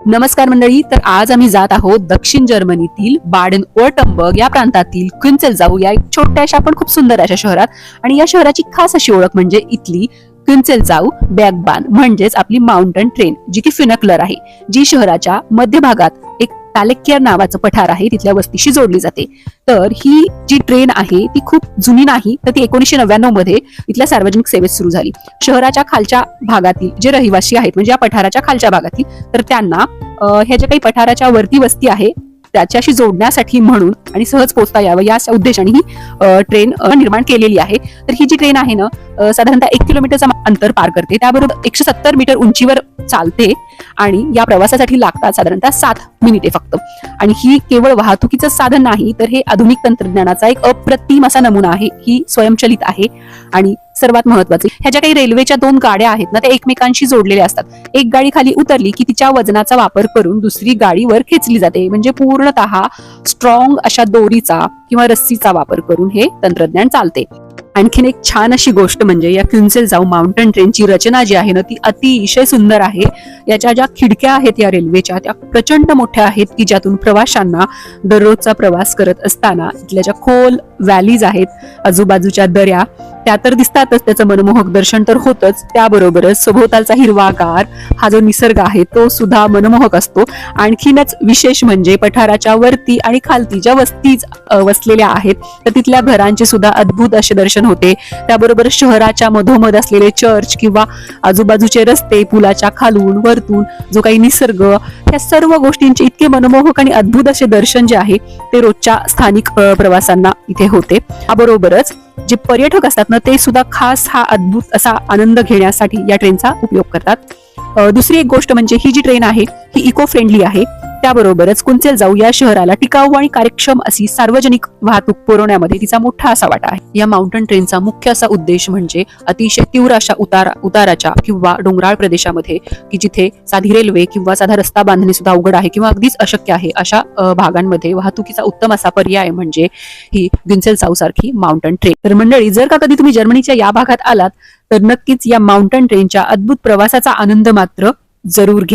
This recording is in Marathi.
नमस्कार मंडळी तर आज आम्ही जात आहोत दक्षिण जर्मनीतील बाडन ओर्टंबर्ग या प्रांतातील क्विन्सेल जाऊ या छोट्याशा पण खूप सुंदर अशा शहरात. आणि या शहराची खास अशी ओळख म्हणजे इथली क्विन्सेल जाऊ बॅगबान म्हणजेच आपली माउंटन ट्रेन जी की फिनकलर आहे जी शहराच्या मध्य भागात एक तालेक्यार नावाचं पठार आहे तिथल्या वस्तीशी जोडली जाते. तर ही जी ट्रेन आहे ती खूप जुनी नाही तर ती एकोणीशे नव्याण्णवमध्ये इथल्या सार्वजनिक सेवेत सुरू झाली. शहराच्या खालच्या भागातील जे रहिवासी आहेत म्हणजे या पठाराच्या खालच्या भागातील तर त्यांना ह्या ज्या काही पठाराच्या वरती वस्ती आहे त्याच्याशी जोडण्यासाठी म्हणून आणि सहज पोहोचता यावं या उद्देशाने ही ट्रेन निर्माण केलेली आहे. तर ही जी ट्रेन आहे ना साधारणतः एक किलोमीटरचा अंतर पार करते. त्याबरोबर एकशे सत्तर मीटर उंचीवर चालते आणि या प्रवासासाठी लागतात साधारणतः सात मिनिटे फक्त. आणि ही केवळ वाहतुकीचं साधन नाही तर हे आधुनिक तंत्रज्ञानाचा एक अप्रतिम असा नमुना आहे. ही स्वयंचलित आहे आणि सर्वात महत्त्वाचे. ह्या ज्या काही रेल्वेच्या दोन गाड्या आहेत ना त्या एकमेकांशी जोडलेल्या असतात. एक गाडी खाली उतरली की तिच्या वजनाचा वापर करून दुसरी गाडीवर खेचली जाते. म्हणजे पूर्णतः स्ट्रॉंग अशा दोरीचा किंवा रस्सीचा वापर करून हे तंत्रज्ञान चालते. आणखीन एक छान अशी गोष्ट म्हणजे या क्युन्सेल जाऊ माउंटन ट्रेनची रचना जी आहे ना ती अतिशय सुंदर आहे. याच्या ज्या खिडक्या आहेत या रेल्वेच्या त्या प्रचंड मोठ्या आहेत की ज्यातून प्रवाशांना दररोजचा प्रवास करत असताना इथल्या ज्या खोल व्हॅलीज आहेत आजूबाजूच्या दऱ्या त्या तर दिसतातच त्याचं मनमोहक दर्शन तर होतच. त्याबरोबरच सभोवतालचा हिरवागार हा जो निसर्ग आहे तो सुद्धा मनमोहक असतो. आणखीनच विशेष म्हणजे पठाराच्या वरती आणि खालती ज्या वस्ती वसलेल्या आहेत तर तिथल्या घरांचे सुद्धा अद्भुत असे दर्शन होते. त्याबरोबर शहराच्या मधोमध असलेले चर्च किंवा आजूबाजूचे रस्ते पुलाच्या खालून वरतून जो काही निसर्ग ह्या सर्व गोष्टींचे इतके मनमोहक आणि अद्भुत असे दर्शन जे आहे ते रोजच्या स्थानिक प्रवासांना इथे होते. याबरोबरच जे पर्यटक असतात ना ते सुद्धा खास हा अद्भुत असा आनंद घेण्यासाठी या ट्रेनचा उपयोग करतात. दुसरी एक गोष्ट म्हणजे ही जी ट्रेन आहे ही इको फ्रेंडली आहे. त्याबरोबरच कुंचेल जाऊ या शहराला टिकाऊ आणि कार्यक्षम अशी सार्वजनिक वाहतूक पुरवण्यामध्ये तिचा मोठा असा वाटा आहे. या माउंटन ट्रेनचा मुख्य असा उद्देश म्हणजे अतिशय तीव्र अशा उतारा उताराच्या किंवा डोंगराळ प्रदेशामध्ये की जिथे साधी रेल्वे किंवा साधा रस्ता बांधणे सुद्धा अवघड आहे किंवा अगदीच अशक्य आहे अशा भागांमध्ये वाहतुकीचा उत्तम असा पर्याय म्हणजे ही गिन्सेल साऊ सारखी माउंटन ट्रेन तर मंडळी जर का कधी तुम्ही जर्मनीच्या या भागात आलात तर नक्कीच या माउंटन ट्रेनच्या अद्भुत प्रवासाचा आनंद मात्र जरूर घ्या.